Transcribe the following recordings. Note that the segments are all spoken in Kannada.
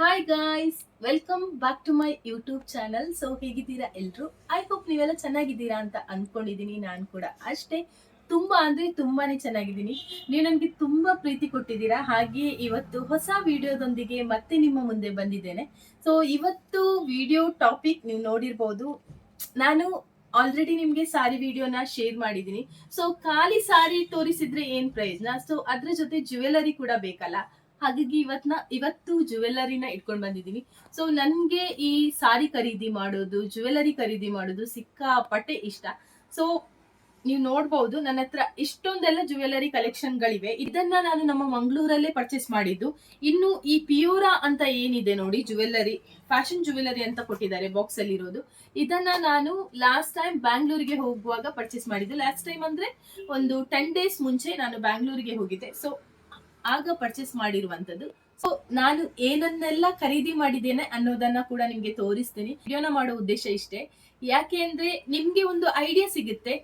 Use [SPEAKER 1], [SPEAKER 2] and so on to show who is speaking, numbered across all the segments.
[SPEAKER 1] Hi guys welcome back to my YouTube channel so ಹೇಗಿದ್ದೀರಾ ಎಲ್ಲರೂ ಐ ಹೋಪ್ ನೀವೆಲ್ಲ ಚೆನ್ನಾಗಿದ್ದೀರಾ ಅಂತ ಅನ್ಕೊಂಡಿದೀನಿ ನಾನು ಕೂಡ. ಅಷ್ಟೇ, ತುಂಬಾ ಅಂದ್ರೆ ತುಂಬಾನೇ ಚೆನ್ನಾಗಿದ್ದೀನಿ. ನೀವು ನನಗೆ ತುಂಬಾ ಪ್ರೀತಿ ಕೊಟ್ಟಿದ್ದೀರಾ. ಹಾಗೆ ಇವತ್ತು ಹೊಸ ವಿಡಿಯೋದೊಂದಿಗೆ ಮತ್ತೆ ನಿಮ್ಮ ಮುಂದೆ ಬಂದಿದ್ದೇನೆ. ಸೊ ಇವತ್ತು ವಿಡಿಯೋ ಟಾಪಿಕ್ ನೀವು ನೋಡಿರ್ಬೋದು. ನಾನು ಆಲ್ರೆಡಿ ನಿಮ್ಗೆ ಸಾರಿ ವಿಡಿಯೋನ ಶೇರ್ ಮಾಡಿದ್ದೀನಿ. ಸೊ ಖಾಲಿ ಸಾರಿ ತೋರಿಸಿದ್ರೆ ಏನ್ ಪ್ರಯೋಜನ? ಸೊ ಅದ್ರ ಜೊತೆ ಜ್ಯುವೆಲರಿ ಕೂಡ ಬೇಕಲ್ಲ. ಹಾಗಾಗಿ ಇವತ್ನ, ಇವತ್ತು ಜ್ಯುವೆಲ್ಲರಿನ ಇಟ್ಕೊಂಡು ಬಂದಿದ್ದೀನಿ ಸೊ ನನ್ಗೆ ಈ ಸಾರಿ ಖರೀದಿ ಮಾಡೋದು ಜುವೆಲ್ಲರಿ ಖರೀದಿ ಮಾಡೋದು ಸಿಕ್ಕಾಪಟ್ಟೆ ಇಷ್ಟ. ಸೊ ನೀವು ನೋಡ್ಬಹುದು ನನ್ನ ಹತ್ರ ಇಷ್ಟೊಂದೆಲ್ಲ ಜುವೆಲ್ಲರಿ ಕಲೆಕ್ಷನ್ಗಳಿವೆ ಇದನ್ನ ನಾನು ನಮ್ಮ ಮಂಗಳೂರಲ್ಲೇ ಪರ್ಚೇಸ್ ಮಾಡಿದ್ದು. ಇನ್ನು ಈ ಪಿಯೂರಾ ಅಂತ ಏನಿದೆ ನೋಡಿ ಜುವೆಲ್ಲರಿ ಫ್ಯಾಷನ್ ಜುವೆಲ್ಲರಿ ಅಂತ ಕೊಟ್ಟಿದ್ದಾರೆ ಬಾಕ್ಸ್ ಅಲ್ಲಿ ಇರೋದು. ಇದನ್ನ ನಾನು ಲಾಸ್ಟ್ ಟೈಮ್ ಬ್ಯಾಂಗ್ಳೂರಿಗೆ ಹೋಗುವಾಗ ಪರ್ಚೇಸ್ ಮಾಡಿದ್ದು. ಲಾಸ್ಟ್ ಟೈಮ್ ಅಂದ್ರೆ ಒಂದು ಟೆನ್ ಡೇಸ್ ಮುಂಚೆ ನಾನು ಬ್ಯಾಂಗ್ಳೂರಿಗೆ ಹೋಗಿದ್ದೆ. ಸೊ ಆಗ ಪರ್ಚೇಸ್ ಮಾಡಿರುವಂತದ್ದು. ಸೊ ನಾನು ಏನನ್ನೆಲ್ಲ ಖರೀದಿ ಮಾಡಿದ್ದೇನೆ ಅನ್ನೋದನ್ನ ಕೂಡ ನಿಮ್ಗೆ ತೋರಿಸ್ತೀನಿ. ವಿಡಿಯೋನ ಮಾಡೋ ಉದ್ದೇಶ ಇಷ್ಟೇ. ಯಾಕೆ ಅಂದ್ರೆ ನಿಮ್ಗೆ ಒಂದು ಐಡಿಯಾ ಸಿಗುತ್ತೆ.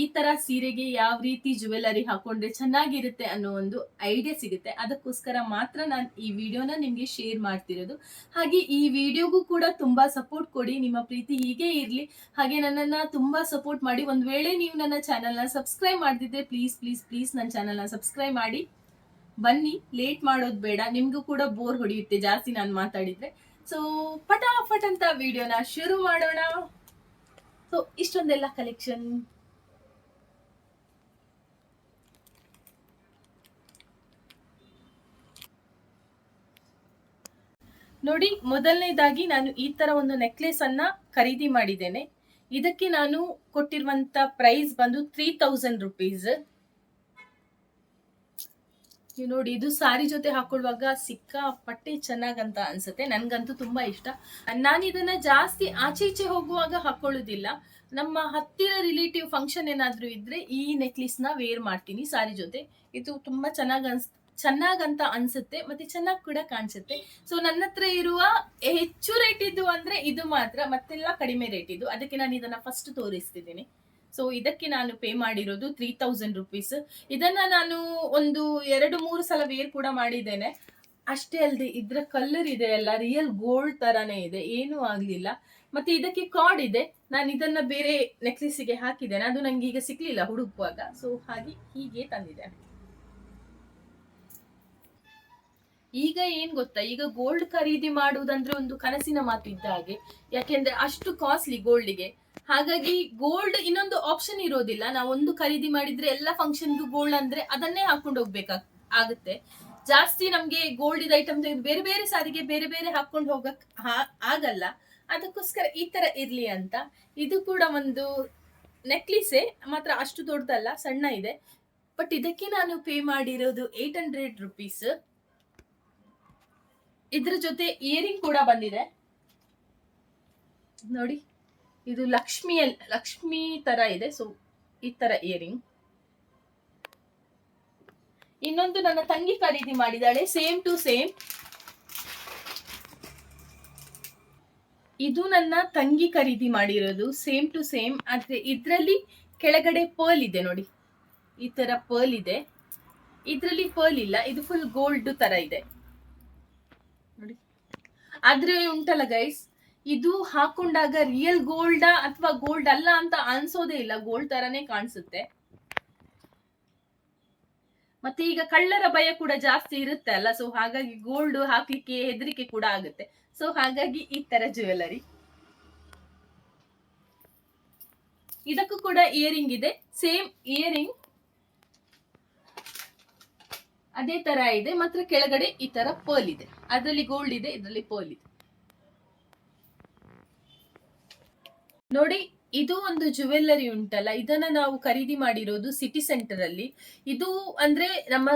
[SPEAKER 1] ಈ ತರ ಸೀರೆಗೆ ಯಾವ ರೀತಿ ಜ್ಯುವೆಲರಿ ಹಾಕೊಂಡ್ರೆ ಚೆನ್ನಾಗಿರುತ್ತೆ ಅನ್ನೋ ಒಂದು ಐಡಿಯಾ ಸಿಗುತ್ತೆ. ಅದಕ್ಕೋಸ್ಕರ ಮಾತ್ರ ನಾನು ಈ ವಿಡಿಯೋನ ನಿಮ್ಗೆ ಶೇರ್ ಮಾಡ್ತಿರೋದು. ಹಾಗೆ ಈ ವಿಡಿಯೋಗೂ ಕೂಡ ತುಂಬಾ ಸಪೋರ್ಟ್ ಕೊಡಿ. ನಿಮ್ಮ ಪ್ರೀತಿ ಹೀಗೆ ಇರ್ಲಿ. ಹಾಗೆ ನನ್ನನ್ನ ತುಂಬಾ ಸಪೋರ್ಟ್ ಮಾಡಿ. ಒಂದ್ ವೇಳೆ ನೀವು ನನ್ನ ಚಾನೆಲ್ನ ಸಬ್ಸ್ಕ್ರೈಬ್ ಮಾಡ್ತಿದ್ರೆ ಪ್ಲೀಸ್ ಪ್ಲೀಸ್ ಪ್ಲೀಸ್ ನನ್ನ ಚಾನೆಲ್ನ ಸಬ್ಸ್ಕ್ರೈಬ್ ಮಾಡಿ. ಬನ್ನಿ ಲೇಟ್ ಮಾಡೋದು ಬೇಡ, ನಿಮ್ಗೂ ಕೂಡ ಬೋರ್ ಹೊಡೆಯುತ್ತೆ ಜಾಸ್ತಿ ನಾನು ಮಾತಾಡಿದ್ರೆ. ಸೊ ಪಟಾಫಟ್ ಅಂತ ವಿಡಿಯೋನ ಶುರು ಮಾಡೋಣ. ಸೊ ಇಷ್ಟೊಂದೆಲ್ಲ ಕಲೆಕ್ಷನ್ ನೋಡಿ, ಮೊದಲನೇದಾಗಿ ನಾನು ಈ ತರ ಒಂದು ನೆಕ್ಲೆಸ್ ಅನ್ನ ಖರೀದಿ ಮಾಡಿದ್ದೇನೆ. ಇದಕ್ಕೆ ನಾನು ಕೊಟ್ಟಿರುವಂತ ಪ್ರೈಸ್ ಬಂದು ತ್ರೀ ತೌಸಂಡ್ ರುಪೀಸ್ ನೀವು ನೋಡಿ, ಇದು ಸಾರಿ ಜೊತೆ ಹಾಕೊಳ್ಳುವಾಗ ಸಿಕ್ಕಾಪಟ್ಟೆ ಚೆನ್ನಾಗಂತ ಅನ್ಸುತ್ತೆ. ನನ್ಗಂತೂ ತುಂಬಾ ಇಷ್ಟ. ನಾನು ಇದನ್ನ ಜಾಸ್ತಿ ಆಚೆ ಈಚೆ ಹೋಗುವಾಗ ಹಾಕೊಳ್ಳೋದಿಲ್ಲ. ನಮ್ಮ ಹತ್ತಿರ ರಿಲೇಟಿವ್ ಫಂಕ್ಷನ್ ಏನಾದರೂ ಇದ್ರೆ ಈ ನೆಕ್ಲೆಸ್ನ ವೇರ್ ಮಾಡ್ತೀನಿ ಸಾರಿ ಜೊತೆ. ಇದು ತುಂಬಾ ಚೆನ್ನಾಗ್ ಅನ್ಸ್, ಚೆನ್ನಾಗಂತ ಅನ್ಸುತ್ತೆ, ಮತ್ತೆ ಚೆನ್ನಾಗಿ ಕೂಡ ಕಾಣಿಸುತ್ತೆ. ಸೊ ನನ್ನ ಹತ್ರ ಇರುವ ಹೆಚ್ಚು ರೇಟ್ ಇದ್ದು ಅಂದ್ರೆ ಇದು ಮಾತ್ರ, ಮತ್ತೆಲ್ಲ ಕಡಿಮೆ ರೇಟ್ ಅದಕ್ಕೆ ನಾನು ಇದನ್ನ ಫಸ್ಟ್ ತೋರಿಸ್ತಿದ್ದೀನಿ. ಸೊ ಇದಕ್ಕೆ ನಾನು ಪೇ ಮಾಡಿರೋದು ತ್ರೀ ತೌಸಂಡ್ ರುಪೀಸ್ ಇದನ್ನ ನಾನು ಒಂದು ಎರಡು, ಮೂರು ಸಲ ವೇರ್ ಕೂಡ ಮಾಡಿದ್ದೇನೆ. ಅಷ್ಟೇ ಅಲ್ಲದೆ ಇದ್ರ ಕಲ್ಲರ್ ಇದೆ ಅಲ್ಲ ರಿಯಲ್ ಗೋಲ್ಡ್ ತರಾನೇ ಇದೆ, ಏನೂ ಆಗ್ಲಿಲ್ಲ. ಮತ್ತೆ ಇದಕ್ಕೆ ಕಾರ್ಡ್ ಇದೆ. ನಾನು ಇದನ್ನ ಬೇರೆ ನೆಕ್ಲೆಸ್ಗೆ ಹಾಕಿದ್ದೇನೆ. ಅದು ನಂಗೆ ಈಗ ಸಿಗ್ಲಿಲ್ಲ ಹುಡುಕುವಾಗ. ಸೊ ಹಾಗೆ ಹೀಗೆ ತಂದಿದ್ದೇನೆ. ಈಗ ಏನ್ ಗೊತ್ತಾ? ಈಗ ಗೋಲ್ಡ್ ಖರೀದಿ ಮಾಡುವುದಂದ್ರೆ ಒಂದು ಕನಸಿನ ಮಾತು ಇದ್ದ ಹಾಗೆ. ಯಾಕೆಂದ್ರೆ ಅಷ್ಟು ಕಾಸ್ಟ್ಲಿ ಗೋಲ್ಡ್ಗೆ ಹಾಗಾಗಿ ಗೋಲ್ಡ್ ಇನ್ನೊಂದು ಆಪ್ಷನ್ ಇರೋದಿಲ್ಲ. ನಾವು ಒಂದು ಖರೀದಿ ಮಾಡಿದ್ರೆ ಎಲ್ಲ ಫಂಕ್ಷನ್ಗೂ ಗೋಲ್ಡ್ ಅಂದ್ರೆ ಅದನ್ನೇ ಹಾಕೊಂಡು ಹೋಗ್ಬೇಕಾ ಆಗುತ್ತೆ. ಜಾಸ್ತಿ ನಮ್ಗೆ ಗೋಲ್ಡ್ ಐಟಮ್ ಬೇರೆ ಬೇರೆ ಸಾರಿಗೆ ಬೇರೆ ಬೇರೆ ಹಾಕೊಂಡು ಹೋಗಕ್ ಆಗಲ್ಲ. ಅದಕ್ಕೋಸ್ಕರ ಈ ತರ ಇರ್ಲಿ ಅಂತ. ಇದು ಕೂಡ ಒಂದು ನೆಕ್ಲಿಸೆ ಮಾತ್ರ ಅಷ್ಟು ದೊಡ್ಡದಲ್ಲ, ಸಣ್ಣ ಇದೆ. ಬಟ್ ಇದಕ್ಕೆ ನಾನು ಪೇ ಮಾಡಿರೋದು ಏಟ್ ಹಂಡ್ರೆಡ್ ರುಪೀಸ್ ಇದ್ರ ಜೊತೆ ಇಯರಿಂಗ್ ಕೂಡ ಬಂದಿದೆ. ನೋಡಿ, ಇದು ಲಕ್ಷ್ಮಿಯ ಲಕ್ಷ್ಮಿ ತರ ಇದೆ. ಸೊ ಈ ತರ ಇಯರಿಂಗ್ ಇನ್ನೊಂದು ನನ್ನ ತಂಗಿ ಖರೀದಿ ಮಾಡಿದಾಳೆ ಸೇಮ್ ಟು ಸೇಮ್ ಇದು ನನ್ನ ತಂಗಿ ಖರೀದಿ ಮಾಡಿರೋದು ಸೇಮ್ ಟು ಸೇಮ್ ಆದ್ರೆ ಇದರಲ್ಲಿ ಕೆಳಗಡೆ ಪರ್ಲ್ ಇದೆ ನೋಡಿ. ಈ ತರ ಪರ್ಲ್ ಇದೆ. ಇದರಲ್ಲಿ ಪರ್ಲ್ ಇಲ್ಲ, ಇದು ಫುಲ್ ಗೋಲ್ಡ್ ತರ ಇದೆ. ಆದ್ರೆ ಉಂಟಲ್ಲ ಗೈಸ್ ಇದು ಹಾಕೊಂಡಾಗ ರಿಯಲ್ ಗೋಲ್ಡಾ ಅಥವಾ ಗೋಲ್ಡ್ ಅಲ್ಲ ಅಂತ ಅನ್ಸೋದೇ ಇಲ್ಲ. ಗೋಲ್ಡ್ ತರನೇ ಕಾಣಿಸುತ್ತೆ. ಮತ್ತೆ ಈಗ ಕಳ್ಳರ ಭಯ ಕೂಡ ಜಾಸ್ತಿ ಇರುತ್ತೆ ಅಲ್ಲ? ಸೊ ಹಾಗಾಗಿ ಗೋಲ್ಡ್ ಹಾಕ್ಲಿಕ್ಕೆ, ಹೆದರಿಕೆ ಕೂಡ ಆಗುತ್ತೆ. ಸೊ ಹಾಗಾಗಿ ಈ ತರ ಜ್ಯುವೆಲರಿ ಇದಕ್ಕೂ ಕೂಡ ಇಯರಿಂಗ್ ಇದೆ. ಸೇಮ್ ಇಯರಿಂಗ್ ಅದೇ ತರ ಇದೆ. ಮಾತ್ರ ಕೆಳಗಡೆ ಈ ತರ ಪರ್ಲ್ ಇದೆ. ಅದರಲ್ಲಿ ಗೋಲ್ಡ್ ಇದೆ, ಇದರಲ್ಲಿ ಪೋಲಿ ನೋಡಿ, ಇದು ಒಂದು ಜ್ಯುವೆಲ್ಲರಿ ಉಂಟಲ್ಲ, ಇದನ್ನ ನಾವು ಖರೀದಿ ಮಾಡಿರೋದು ಸಿಟಿ ಸೆಂಟರ್ ಅಲ್ಲಿ. ಇದು ಅಂದ್ರೆ ನಮ್ಮ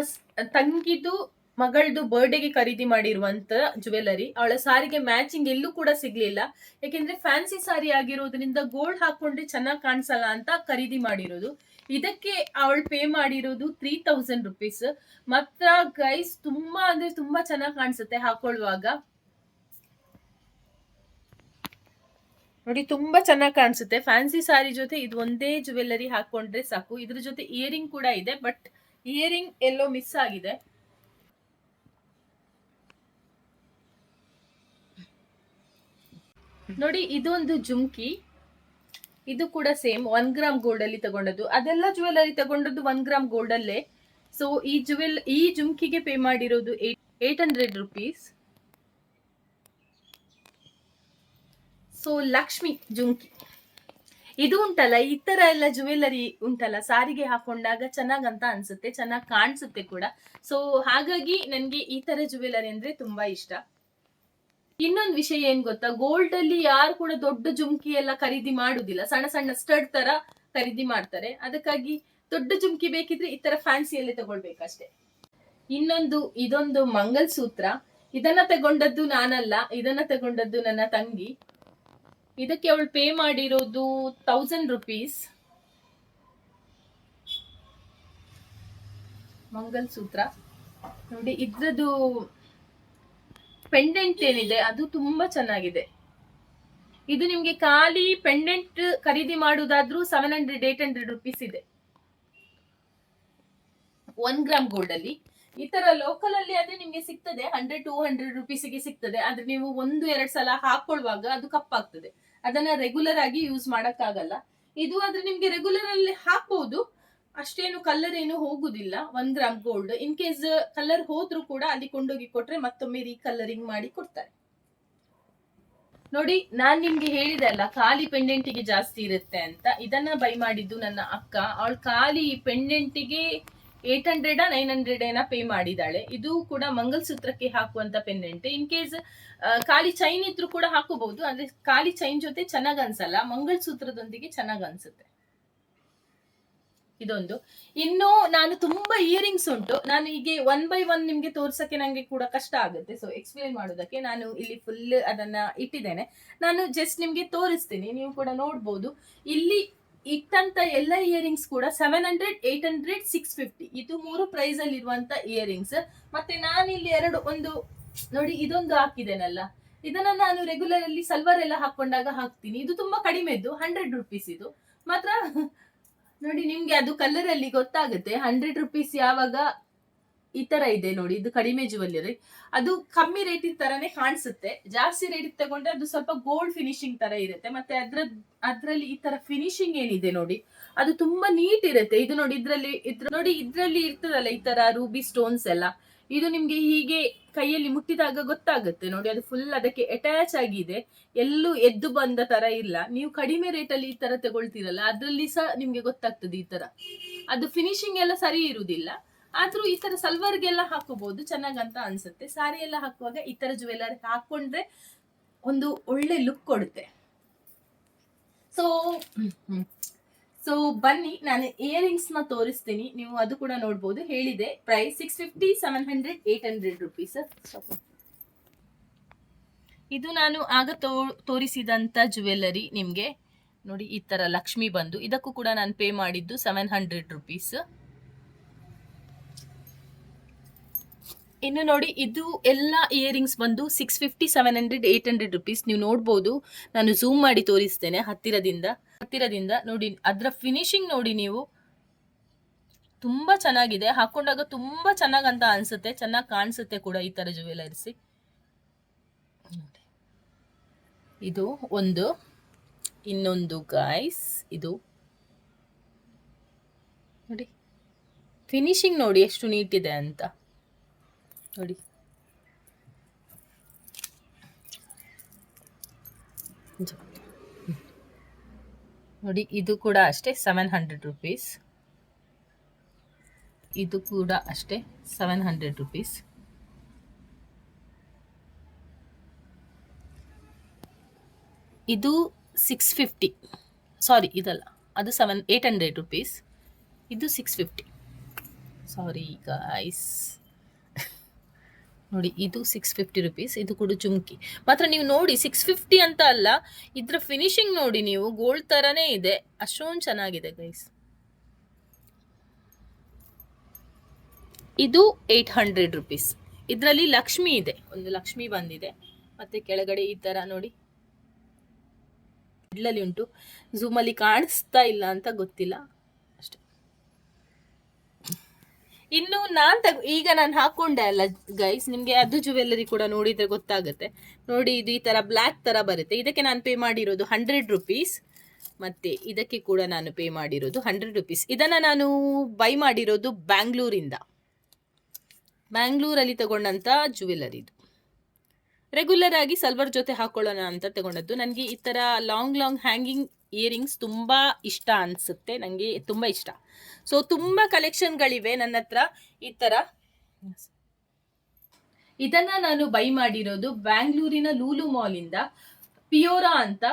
[SPEAKER 1] ತಂಗಿದು ಮಗಳದು ಬರ್ಡೇಗೆ ಖರೀದಿ ಮಾಡಿರುವಂತ ಜ್ಯುವೆಲ್ಲರಿ ಅವಳ ಸಾರಿಗೆ ಮ್ಯಾಚಿಂಗ್ ಎಲ್ಲೂ ಕೂಡ ಸಿಗ್ಲಿಲ್ಲ. ಯಾಕೆಂದ್ರೆ ಫ್ಯಾನ್ಸಿ ಸಾರಿ ಆಗಿರೋದ್ರಿಂದ ಗೋಲ್ಡ್ ಹಾಕೊಂಡ್ರೆ ಚೆನ್ನಾಗಿ ಕಾಣಿಸಲ್ಲ ಅಂತ ಖರೀದಿ ಮಾಡಿರೋದು. ಇದಕ್ಕೆ ಅವಳು ಪೇ ಮಾಡಿರೋದು ತ್ರೀ ತೌಸಂಡ್ ರುಪೀಸ್ ಮಾತ್ರ ಗೈಸ್ ತುಂಬಾ ಅಂದ್ರೆ ತುಂಬಾ ಚೆನ್ನಾಗಿ ಕಾಣಿಸುತ್ತೆ ಹಾಕೊಳ್ಳುವಾಗ ನೋಡಿ ತುಂಬಾ ಚೆನ್ನಾಗಿ ಕಾಣಿಸುತ್ತೆ. ಫ್ಯಾನ್ಸಿ ಸಾರಿ ಜೊತೆ ಇದು ಒಂದೇ ಜ್ಯುವೆಲ್ಲರಿ ಹಾಕೊಂಡ್ರೆ ಸಾಕು. ಇದ್ರ ಜೊತೆ ಇಯರಿಂಗ್ ಕೂಡ ಇದೆ ಬಟ್ ಇಯರಿಂಗ್ ಎಲ್ಲೋ ಮಿಸ್ ಆಗಿದೆ. ನೋಡಿ, ಇದೊಂದು ಜುಮ್ಕಿ. ಇದು ಕೂಡ ಸೇಮ್ ಒನ್ ಗ್ರಾಮ್ ಗೋಲ್ಡ್ ಅಲ್ಲಿ ತಗೊಂಡದ್ದು. ಅದೆಲ್ಲ ಜುವೆಲರಿ ತಗೊಂಡದ್ದು ಒನ್ ಗ್ರಾಮ್ ಗೋಲ್ಡ್ ಅಲ್ಲೇ. ಸೊ ಈ ಜುವೆಲ್ ಈ ಜುಮ್ಕಿಗೆ ಪೇ ಮಾಡಿರೋದು eight hundred rupees so Lakshmi ಜುಮ್ಕಿ. ಇದು ಉಂಟಲ್ಲ, ಈ ತರ ಎಲ್ಲ ಜುವೆಲರಿ ಉಂಟಲ್ಲ, ಸಾರಿಗೆ ಹಾಕೊಂಡಾಗ ಚೆನ್ನಾಗಂತ ಅನ್ಸುತ್ತೆ, ಚೆನ್ನಾಗಿ ಕಾಣಿಸುತ್ತೆ ಕೂಡ. ಸೊ ಹಾಗಾಗಿ ನನಗೆ ಈ ತರ ಜುವೆಲರಿ ಅಂದ್ರೆ ತುಂಬಾ ಇಷ್ಟ. ಇನ್ನೊಂದು ವಿಷಯ ಏನ್ ಗೊತ್ತಾ? ಗೋಲ್ಡ್ ಅಲ್ಲಿ ಯಾರು ಕೂಡ ದೊಡ್ಡ ಜುಮ್ಕಿ ಎಲ್ಲ ಖರೀದಿ ಮಾಡುದಿಲ್ಲ. ಸಣ್ಣ ಸಣ್ಣ ಸ್ಟಡ್ ತರ ಖರೀದಿ ಮಾಡ್ತಾರೆ. ಅದಕ್ಕಾಗಿ ದೊಡ್ಡ ಜುಮ್ಕಿ ಬೇಕಿದ್ರೆ ಈ ತರ ಫ್ಯಾನ್ಸಿಯಲ್ಲೇ ತಗೊಳ್ಬೇಕಷ್ಟೇ. ಇನ್ನೊಂದು, ಇದೊಂದು ಮಂಗಲ್ ಸೂತ್ರ ಇದನ್ನ ತಗೊಂಡದ್ದು ನಾನಲ್ಲ. ಇದನ್ನ ತಗೊಂಡದ್ದು ನನ್ನ ತಂಗಿ. ಇದಕ್ಕೆ ಅವಳು ಪೇ ಮಾಡಿರೋದು ತೌಸಂಡ್ ರುಪೀಸ್ ಮಂಗಲ್ ಸೂತ್ರ ನೋಡಿ, ಇದ್ರದ್ದು ಪೆಂಡೆಂಟ್ ಏನಿದೆ, ಅದು ತುಂಬಾ ಚೆನ್ನಾಗಿದೆ. ಇದು ನಿಮ್ಗೆ ಖಾಲಿ ಪೆಂಡೆಂಟ್ ಖರೀದಿ ಮಾಡುವುದಾದ್ರೂ seven hundred eight hundred rupees ಇದೆ. ಒನ್ ಗ್ರಾಮ್ ಗೋಲ್ಡ್ ಅಲ್ಲಿ. ಈ ತರ ಲೋಕಲ್ ಅಲ್ಲಿ ಆದ್ರೆ ನಿಮ್ಗೆ ಸಿಗ್ತದೆ ಹಂಡ್ರೆಡ್ ಟೂ ಹಂಡ್ರೆಡ್ ರುಪೀಸ್ಗೆ ಸಿಗ್ತದೆ. ಆದ್ರೆ ನೀವು ಒಂದು, ಎರಡ್ ಸಲ ಹಾಕೊಳ್ಳುವಾಗ ಅದು ಕಪ್ಪಾಗ್ತದೆ ಅದನ್ನ ರೆಗ್ಯುಲರ್ ಆಗಿ ಯೂಸ್ ಮಾಡಕ್ಕಾಗಲ್ಲ. ಇದು ಆದ್ರೆ ನಿಮ್ಗೆ ರೆಗ್ಯುಲರ್ ಅಲ್ಲಿ ಹಾಕ್ಬಹುದು ಅಷ್ಟೇನು ಕಲರ್ ಏನು ಹೋಗುದಿಲ್ಲ one gram gold in case colour ಹೋದ್ರು ಕೂಡ ಅಲ್ಲಿ ಕೊಂಡೋಗಿ ಕೊಟ್ರೆ ಮತ್ತೊಮ್ಮೆ ರೀಕಲರಿಂಗ್ ಮಾಡಿ ಕೊಡ್ತಾರೆ. ನೋಡಿ, ನಾನ್ ನಿಮ್ಗೆ ಹೇಳಿದೆ ಅಲ್ಲ, ಖಾಲಿ ಪೆಂಡೆಂಟಿಗೆ ಜಾಸ್ತಿ ಇರುತ್ತೆ ಅಂತ. ಇದನ್ನ ಬೈ ಮಾಡಿದ್ದು ನನ್ನ ಅಕ್ಕ. ಅವಳು ಖಾಲಿ ಪೆಂಡೆಂಟಿಗೆ ಏಟ್ ಹಂಡ್ರೆಡ್ ನೈನ್ ಹಂಡ್ರೆಡ್ ಏನ ಪೇ ಮಾಡಿದಾಳೆ. ಇದು ಕೂಡ ಮಂಗಲ್ಸೂತ್ರಕ್ಕೆ ಹಾಕುವಂತ ಪೆಂಡೆಂಟ್ ಇನ್ ಕೇಸ್ ಖಾಲಿ ಚೈನ್ ಇದ್ರೂ ಕೂಡ ಹಾಕೋಬಹುದು ಅಂದ್ರೆ ಖಾಲಿ ಚೈನ್ ಜೊತೆ ಚೆನ್ನಾಗ್ ಅನ್ಸಲ್ಲ, ಮಂಗಲ್ಸೂತ್ರದೊಂದಿಗೆ ಚೆನ್ನಾಗ್ ಅನ್ಸುತ್ತೆ. ಇದೊಂದು. ಇನ್ನು ನಾನು ತುಂಬಾ ಇಯರಿಂಗ್ಸ್ ಉಂಟು. ನಾನು ಹೀಗೆ ಒನ್ ಬೈ ಒನ್ ನಿಮ್ಗೆ ತೋರ್ಸಕ್ಕೆ ನಂಗೆ ಕೂಡ ಕಷ್ಟ ಆಗುತ್ತೆ. ಸೊ ಎಕ್ಸ್ಪ್ಲೇನ್ ಮಾಡೋದಕ್ಕೆ ನಾನು ಇಲ್ಲಿ ಫುಲ್ ಅದನ್ನ ಇಟ್ಟಿದ್ದೇನೆ. ನಾನು ಜಸ್ಟ್ ನಿಮ್ಗೆ ತೋರಿಸ್ತೀನಿ. ನೀವು ಕೂಡ ನೋಡ್ಬೋದು. ಇಲ್ಲಿ ಇಟ್ಟಂತ ಎಲ್ಲ ಇಯರಿಂಗ್ಸ್ ಕೂಡ seven hundred eight hundred six fifty ಇದು ಮೂರು ಪ್ರೈಸ್ ಅಲ್ಲಿ ಇರುವಂತ ಇಯರಿಂಗ್ಸ್ ಮತ್ತೆ ನಾನು ಇಲ್ಲಿ ಎರಡು, ಒಂದು, ನೋಡಿ ಇದೊಂದು ಹಾಕಿದ್ದೇನಲ್ಲ. ಇದನ್ನ ನಾನು ರೆಗ್ಯುಲರ್ ಅಲ್ಲಿ ಸಲ್ವಾರ್ ಎಲ್ಲ ಹಾಕೊಂಡಾಗ ಹಾಕ್ತೀನಿ. ಇದು ತುಂಬಾ ಕಡಿಮೆದ್ದು ಹಂಡ್ರೆಡ್ ರುಪೀಸ್ ಇದು. ಮಾತ್ರ ನೋಡಿ, ನಿಮ್ಗೆ ಅದು ಕಲರ್ ಅಲ್ಲಿ ಗೊತ್ತಾಗುತ್ತೆ. ಹಂಡ್ರೆಡ್ ರುಪೀಸ್ ಯಾವಾಗ ಈ ತರ ಇದೆ ನೋಡಿ, ಇದು ಕಡಿಮೆ ಜುವೆಲ್ಲರಿ ಅದು ಕಮ್ಮಿ ರೇಟಿನ ತರನೇ ಕಾಣಿಸುತ್ತೆ. ಜಾಸ್ತಿ ರೇಟ್ ತಗೊಂಡ್ರೆ ಅದು ಸ್ವಲ್ಪ ಗೋಲ್ಡ್ ಫಿನಿಶಿಂಗ್ ತರ ಇರುತ್ತೆ. ಮತ್ತೆ ಅದ್ರ ಅದ್ರಲ್ಲಿ ಈ ತರ ಫಿನಿಶಿಂಗ್ ಏನಿದೆ ನೋಡಿ, ಅದು ತುಂಬಾ ನೀಟ್ ಇರುತ್ತೆ. ಇದು ನೋಡಿ, ಇದ್ರಲ್ಲಿ, ಇದ್ರ, ನೋಡಿ, ಇದ್ರಲ್ಲಿ ಇರ್ತದಲ್ಲ ಈ ತರ ರೂಬಿ ಸ್ಟೋನ್ಸ್ ಎಲ್ಲ. ಇದು ನಿಮ್ಗೆ ಹೀಗೆ ಕೈಯಲ್ಲಿ ಮುಟ್ಟಿದಾಗ ಗೊತ್ತಾಗುತ್ತೆ. ನೋಡಿ, ಅದು ಫುಲ್ ಅದಕ್ಕೆ ಅಟ್ಯಾಚ್ ಆಗಿದೆ. ಎಲ್ಲೂ ಎದ್ದು ಬಂದ ತರ ಇಲ್ಲ. ನೀವು ಕಡಿಮೆ ರೇಟಲ್ಲಿ ಈ ತರ ತಗೊಳ್ತೀರಲ್ಲ, ಅದರಲ್ಲಿ ಸಹ ನಿಮ್ಗೆ ಗೊತ್ತಾಗ್ತದೆ ಈ ತರ. ಅದು ಫಿನಿಶಿಂಗ್ ಎಲ್ಲ ಸರಿ ಇರುವುದಿಲ್ಲ ಆದ್ರೂ ಈ ತರ ಸಲ್ವರ್ಗೆಲ್ಲ ಹಾಕೋಬಹುದು, ಚೆನ್ನಾಗಂತ ಅನ್ಸುತ್ತೆ. ಸಾರಿ ಎಲ್ಲ ಹಾಕುವಾಗ ಈ ತರ ಜುವೆಲ್ಲರಿ ಹಾಕೊಂಡ್ರೆ ಒಂದು ಒಳ್ಳೆ ಲುಕ್ ಕೊಡುತ್ತೆ. ಸೊ ಸೊ ಬನ್ನಿ, ನಾನು ಇಯರಿಂಗ್ಸ್ನ ತೋರಿಸ್ತೀನಿ. ನೀವು ಅದು ಕೂಡ ನೋಡ್ಬೋದು. ಹೇಳಿದೆ price six fifty seven hundred eight hundred rupees ಇದು ನಾನು ಆಗ ತೋ, ತೋರಿಸಿದಂತ ಜುವೆಲ್ಲರಿ ನಿಮ್ಗೆ. ನೋಡಿ, ಈ ತರ ಲಕ್ಷ್ಮಿ ಬಂದು. ಇದಕ್ಕೂ ಕೂಡ ನಾನು ಪೇ ಮಾಡಿದ್ದು ಸೆವೆನ್ ಹಂಡ್ರೆಡ್ ರುಪೀಸ್ ಇನ್ನು ನೋಡಿ, ಇದು ಎಲ್ಲ ಇಯರಿಂಗ್ಸ್ ಬಂದು six fifty seven hundred eight hundred rupees ನೀವು ನೋಡ್ಬೋದು, ನಾನು ಝೂಮ್ ಮಾಡಿ ತೋರಿಸ್ತೇನೆ ಹತ್ತಿರದಿಂದ. ಹತ್ತಿರದಿಂದ ನೋಡಿ, ಅದರ ಫಿನಿಶಿಂಗ್ ನೋಡಿ ನೀವು ತುಂಬಾ ಚೆನ್ನಾಗಿದೆ. ಹಾಕೊಂಡಾಗ ತುಂಬಾ ಅಂತ ಅನ್ಸುತ್ತೆ. ಚೆನ್ನಾಗಿ ಕಾಣಿಸುತ್ತೆ ಕೂಡ ಈ ತರ ಜುವೆಲರ್ಸಿ ಇದು ಒಂದು, ಇನ್ನೊಂದು ಗಾಯ್ಸ್ ಇದು ನೋಡಿ ಫಿನಿಶಿಂಗ್ ನೋಡಿ ಎಷ್ಟು ನೀಟ್ ಇದೆ ಅಂತ. ನೋಡಿ. ನೋಡಿ, ಇದು ಕೂಡ ಅಷ್ಟೇ ಸೆವೆನ್ ಹಂಡ್ರೆಡ್ ರುಪೀಸ್ ಇದು ಕೂಡ ಅಷ್ಟೇ ಸೆವೆನ್ ಹಂಡ್ರೆಡ್ ರುಪೀಸ್ ಇದು ಸಿಕ್ಸ್ ಫಿಫ್ಟಿ ಸಾರಿ ಇದಲ್ಲ. ಅದು ಸೆವೆನ್ ಏಯ್ಟ್ ಹಂಡ್ರೆಡ್ ರುಪೀಸ್ ಇದು ಸಿಕ್ಸ್ ಫಿಫ್ಟಿ ಸಾರಿ ಗಾಯ್ಸ್ ನೋಡಿ, ಇದು ಸಿಕ್ಸ್ ಫಿಫ್ಟಿ ರುಪೀಸ್ ಇದು ಕೂಡ ಜುಮ್ಕಿ ಮಾತ್ರ ನೀವು ನೋಡಿ ಸಿಕ್ಸ್ ಫಿಫ್ಟಿ ಅಂತ ಅಲ್ಲ, ಇದರ ಫಿನಿಶಿಂಗ್ ನೋಡಿ ನೀವು ಗೋಲ್ಡ್ ಥರನೇ ಇದೆ. ಅಷ್ಟೊಂದು ಚೆನ್ನಾಗಿದೆ ಗೈಸ್ ಇದು ಏಯ್ಟ್ ಹಂಡ್ರೆಡ್ ರುಪೀಸ್ ಇದರಲ್ಲಿ ಲಕ್ಷ್ಮಿ ಇದೆ, ಒಂದು ಲಕ್ಷ್ಮಿ ಬಂದಿದೆ. ಮತ್ತೆ ಕೆಳಗಡೆ ಈ ಥರ ನೋಡಿ. ಮಿಡ್ಲಲ್ಲಿ ಉಂಟು. ಝೂಮಲ್ಲಿ ಕಾಣಿಸ್ತಾ ಇಲ್ಲ ಅಂತ ಗೊತ್ತಿಲ್ಲ ಅಷ್ಟೆ ಇನ್ನು ನಾನ್ ತಗ, ಈಗ ನಾನು ಹಾಕೊಂಡೆ ಅಲ್ಲ ಗೈಸ್ ನಿಮ್ಗೆ ಅದು ಜುವೆಲ್ಲರಿ ಕೂಡ ನೋಡಿದ್ರೆ ಗೊತ್ತಾಗುತ್ತೆ. ನೋಡಿ ಇದು ಈ ತರ ಬ್ಲ್ಯಾಕ್ ತರ ಬರುತ್ತೆ. ಇದಕ್ಕೆ ನಾನು ಪೇ ಮಾಡಿರೋದು ಹಂಡ್ರೆಡ್ ರುಪೀಸ್ ಮತ್ತೆ ಇದಕ್ಕೆ ಕೂಡ ನಾನು ಪೇ ಮಾಡಿರೋದು ಹಂಡ್ರೆಡ್ ರುಪೀಸ್ ಇದನ್ನ ನಾನು ಬೈ ಮಾಡಿರೋದು ಬ್ಯಾಂಗ್ಳೂರಿಂದ ಬ್ಯಾಂಗ್ಳೂರಲ್ಲಿ ತಗೊಂಡಂತ ಜುವೆಲ್ಲರಿ ಇದು. ರೆಗ್ಯುಲರ್ ಆಗಿ ಸಲ್ವರ್ ಜೊತೆ ಹಾಕೊಳ್ಳೋಣ ಅಂತ ತಗೊಂಡದ್ದು. ನನಗೆ ಈ ತರ ಲಾಂಗ್ ಲಾಂಗ್ ಹ್ಯಾಂಗಿಂಗ್ ಇಯರಿಂಗ್ಸ್ ತುಂಬಾ ಇಷ್ಟ ಅನ್ಸುತ್ತೆ ನನಗೆ ತುಂಬಾ ಇಷ್ಟ. ಸೊ ತುಂಬಾ ಕಲೆಕ್ಷನ್ಗಳಿವೆ ನನ್ನ ಹತ್ರ ಈ ಥರ ಇದನ್ನ ನಾನು ಬೈ ಮಾಡಿರೋದು ಬ್ಯಾಂಗ್ಳೂರಿನ ಲೂಲು ಮಾಲಿಂದ ಪಿಯೋರಾ ಅಂತ.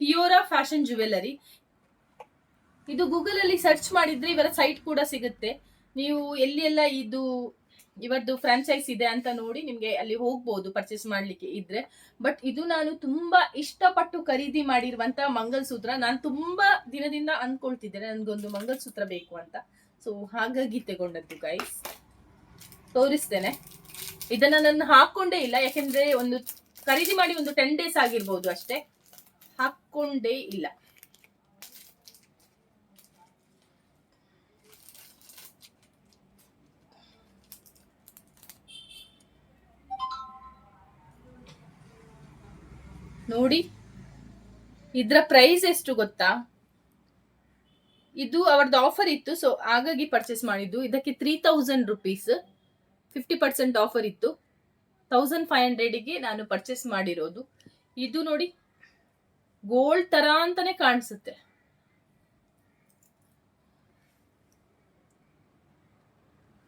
[SPEAKER 1] ಪಿಯೋರಾ ಫ್ಯಾಷನ್ ಜ್ಯುವೆಲ್ಲರಿ ಇದು ಗೂಗಲಲ್ಲಿ ಸರ್ಚ್ ಮಾಡಿದ್ರೆ ಇವರ ಸೈಟ್ ಕೂಡ ಸಿಗುತ್ತೆ. ನೀವು ಎಲ್ಲಿ ಎಲ್ಲ ಇದು ಇವರದ್ದು ಫ್ರಾಂಚೈಸ್ ಇದೆ ಅಂತ ನೋಡಿ ನಿಮ್ಗೆ ಅಲ್ಲಿ ಹೋಗ್ಬೋದು ಪರ್ಚೇಸ್ ಮಾಡ್ಲಿಕ್ಕೆ ಇದ್ರೆ. ಬಟ್ ಇದು ನಾನು ತುಂಬಾ ಇಷ್ಟಪಟ್ಟು ಖರೀದಿ ಮಾಡಿರುವಂತ ಮಂಗಲ್ಸೂತ್ರ ನಾನು ತುಂಬಾ ದಿನದಿಂದ ಅನ್ಕೊಳ್ತಿದ್ದೇನೆ. ನನ್ಗೊಂದು ಮಂಗಲ್ಸೂತ್ರ ಬೇಕು ಅಂತ. ಸೊ ಹಾಗಾಗಿ ತಗೊಂಡದ್ದು ಗೈಸ್ ತೋರಿಸ್ತೇನೆ. ಇದನ್ನ ನಾನು ಹಾಕೊಂಡೇ ಇಲ್ಲ. ಯಾಕೆಂದ್ರೆ ಒಂದು ಖರೀದಿ ಮಾಡಿ ಒಂದು ಟೆನ್ ಡೇಸ್ ಆಗಿರ್ಬೋದು ಅಷ್ಟೇ. ಹಾಕೊಂಡೇ ಇಲ್ಲ. ನೋಡಿ. ಇದರ ಪ್ರೈಸ್ ಎಷ್ಟು ಗೊತ್ತಾ? ಇದು ಅವ್ರದ್ದು ಆಫರ್ ಇತ್ತು ಸೊ ಹಾಗಾಗಿ ಪರ್ಚೇಸ್ ಮಾಡಿದ್ದು. ಇದಕ್ಕೆ three thousand rupees fifty percent offer ಇತ್ತು. ತೌಸಂಡ್ ಫೈವ್ ಹಂಡ್ರೆಡಿಗೆ ನಾನು ಪರ್ಚೇಸ್ ಮಾಡಿರೋದು. ಇದು ನೋಡಿ ಗೋಲ್ಡ್ ತರ ಅಂತಾನೆ ಕಾಣಿಸುತ್ತೆ.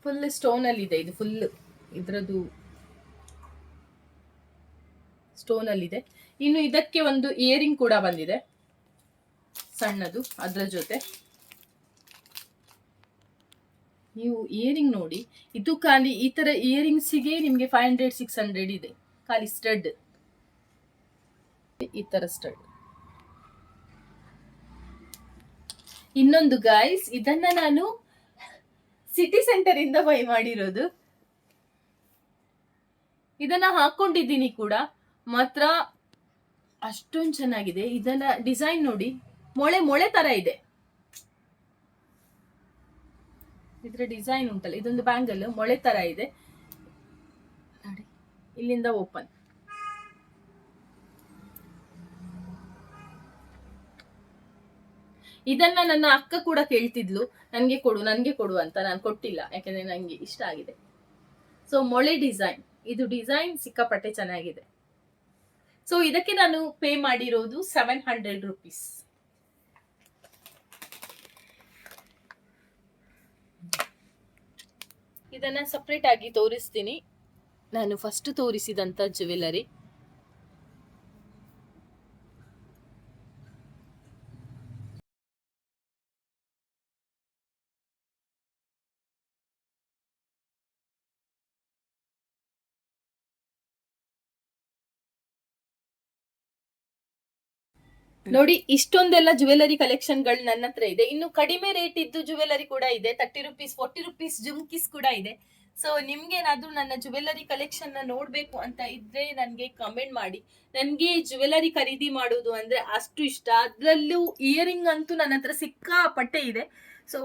[SPEAKER 1] ಫುಲ್ ಸ್ಟೋನ್ ಅಲ್ಲಿ ಇದೆ, ಇದು ಫುಲ್ ಇದ್ರದ್ದು ಸ್ಟೋನ್ ಅಲ್ಲಿ ಇದೆ. ಇನ್ನು ಇದಕ್ಕೆ ಒಂದು ಇಯರಿಂಗ್ ಕೂಡ ಬಂದಿದೆ. ಸಣ್ಣದು, ಅದರ ಜೊತೆ. ನೀವು ಇಯರಿಂಗ್ ನೋಡಿ, ಇದು ಖಾಲಿ, ಈ ತರ ಇಯರಿಂಗ್ಸಿಗೆ ನಿಮಗೆ ಫೈವ್ ಹಂಡ್ರೆಡ್ ಸಿಕ್ಸ್ ಹಂಡ್ರೆಡ್ ಇದೆ. ಖಾಲಿ ಸ್ಟಡ್ ಈ ತರ ಸ್ಟಡ್ ಇನ್ನೊಂದು ಗಾಯ್ಸ್ ಇದನ್ನ ನಾನು ಸಿಟಿ ಸೆಂಟರ್ ಇಂದ ಬೈ ಮಾಡಿರೋದು. ಇದನ್ನ ಹಾಕೊಂಡಿದ್ದೀನಿ ಕೂಡ. ಮಾತ್ರ ಅಷ್ಟೊಂದು ಚೆನ್ನಾಗಿದೆ. ಇದನ್ನ ಡಿಸೈನ್ ನೋಡಿ, ಮೊಳೆ ಮೊಳೆ ತರ ಇದೆ. ಇದ್ರ ಡಿಸೈನ್ ಉಂಟಲ್ಲ, ಇದೊಂದು ಬ್ಯಾಂಗಲ್ ಮೊಳೆ ತರ ಇದೆ. ನೋಡಿ, ಇಲ್ಲಿಂದ ಓಪನ್ ಇದನ್ನ ನನ್ನ ಅಕ್ಕ ಕೂಡ ಕೇಳ್ತಿದ್ಲು, ನನ್ಗೆ ಕೊಡು ನನ್ಗೆ ಕೊಡು ಅಂತ, ನಾನು ಕೊಟ್ಟಿಲ್ಲ, ಯಾಕಂದ್ರೆ ನಂಗೆ ಇಷ್ಟ ಆಗಿದೆ. ಸೊ ಮೊಳೆ ಡಿಸೈನ್ ಇದು ಡಿಸೈನ್ ಸಿಕ್ಕಾಪಟ್ಟೆ ಚೆನ್ನಾಗಿದೆ. ಸೊ ಇದಕ್ಕೆ ನಾನು ಪೇ ಮಾಡಿರೋದು ಸೆವೆನ್ ಹಂಡ್ರೆಡ್ ರುಪೀಸ್ ಇದನ್ನ ಸಪ್ರೇಟ್ ಆಗಿ ತೋರಿಸ್ತೀನಿ. ನಾನು ಫಸ್ಟ್ ತೋರಿಸಿದಂತ ಜುವೆಲರಿ ನೋಡಿ, ಇಷ್ಟೊಂದೆಲ್ಲ ಜುವೆಲರಿ ಕಲೆಕ್ಷನ್ಗಳು ನನ್ನ ಹತ್ರ ಇದೆ. ಇನ್ನು ಕಡಿಮೆ ರೇಟ್ ಇದ್ದು ಜುವೆಲರಿ ಕೂಡ ಇದೆ. ತರ್ಟಿ ರುಪೀಸ್ ಫೋರ್ಟಿ ರುಪೀಸ್ ಜುಮ್ಕಿಸ್ ಕೂಡ ಇದೆ. ಸೊ ನಿಮ್ಗೇನಾದ್ರೂ ನನ್ನ ಜುವೆಲರಿ ಕಲೆಕ್ಷನ್ನ ನೋಡ್ಬೇಕು ಅಂತ ಇದ್ರೆ ನನ್ಗೆ ಕಮೆಂಟ್ ಮಾಡಿ. ನನ್ಗೆ ಜುವೆಲರಿ ಖರೀದಿ ಮಾಡೋದು ಅಂದ್ರೆ ಅಷ್ಟು ಇಷ್ಟ. ಅದ್ರಲ್ಲೂ ಇಯರಿಂಗ್ ಅಂತೂ ನನ್ನ ಹತ್ರ ಸಿಕ್ಕಾಪಟ್ಟೆ ಇದೆ. ಸೊ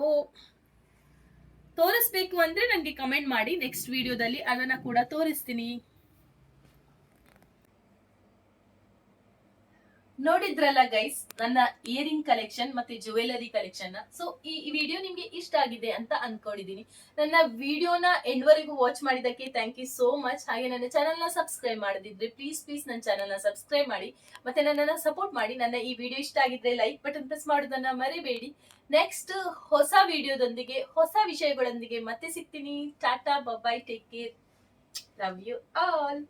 [SPEAKER 1] ತೋರಿಸ್ಬೇಕು ಅಂದ್ರೆ ನನ್ಗೆ ಕಮೆಂಟ್ ಮಾಡಿ. ನೆಕ್ಸ್ಟ್ ವಿಡಿಯೋದಲ್ಲಿ ಅದನ್ನ ಕೂಡ ತೋರಿಸ್ತೀನಿ. ನೋಡಿದ್ರಲ್ಲ ಗೈಸ್ ನನ್ನ ಇಯರಿಂಗ್ ಕಲೆಕ್ಷನ್ ಮತ್ತೆ ಜುವೆಲರಿ ಕಲೆಕ್ಷನ್ ಸೊ ಈ ವಿಡಿಯೋ ನಿಮ್ಗೆ ಇಷ್ಟ ಆಗಿದೆ ಅಂತ ಅನ್ಕೊಂಡಿದೀನಿ. ನನ್ನ ವಿಡಿಯೋನ ಎಂಡ್ವರೆಗೂ ವಾಚ್ ಮಾಡಿದಕ್ಕೆ ಥ್ಯಾಂಕ್ ಯು ಸೋ ಮಚ್ ಹಾಗೆ ನನ್ನ ಚಾನಲ್ ಸಬ್ಸ್ಕ್ರೈಬ್ ಮಾಡದಿದ್ರೆ ಪ್ಲೀಸ್ ಪ್ಲೀಸ್ ನನ್ನ ಚಾನಲ್ ಸಬ್ಸ್ಕ್ರೈಬ್ ಮಾಡಿ. ಮತ್ತೆ ನನ್ನನ್ನ ಸಪೋರ್ಟ್ ಮಾಡಿ. ನನ್ನ ಈ ವಿಡಿಯೋ ಇಷ್ಟ ಆಗಿದ್ರೆ ಲೈಕ್ ಬಟನ್ ಪ್ರೆಸ್ ಮಾಡೋದನ್ನ ಮರಿಬೇಡಿ. ನೆಕ್ಸ್ಟ್ ಹೊಸ ವಿಡಿಯೋದೊಂದಿಗೆ ಹೊಸ ವಿಷಯಗಳೊಂದಿಗೆ ಮತ್ತೆ ಸಿಗ್ತೀನಿ. Tata bye bye take care love you all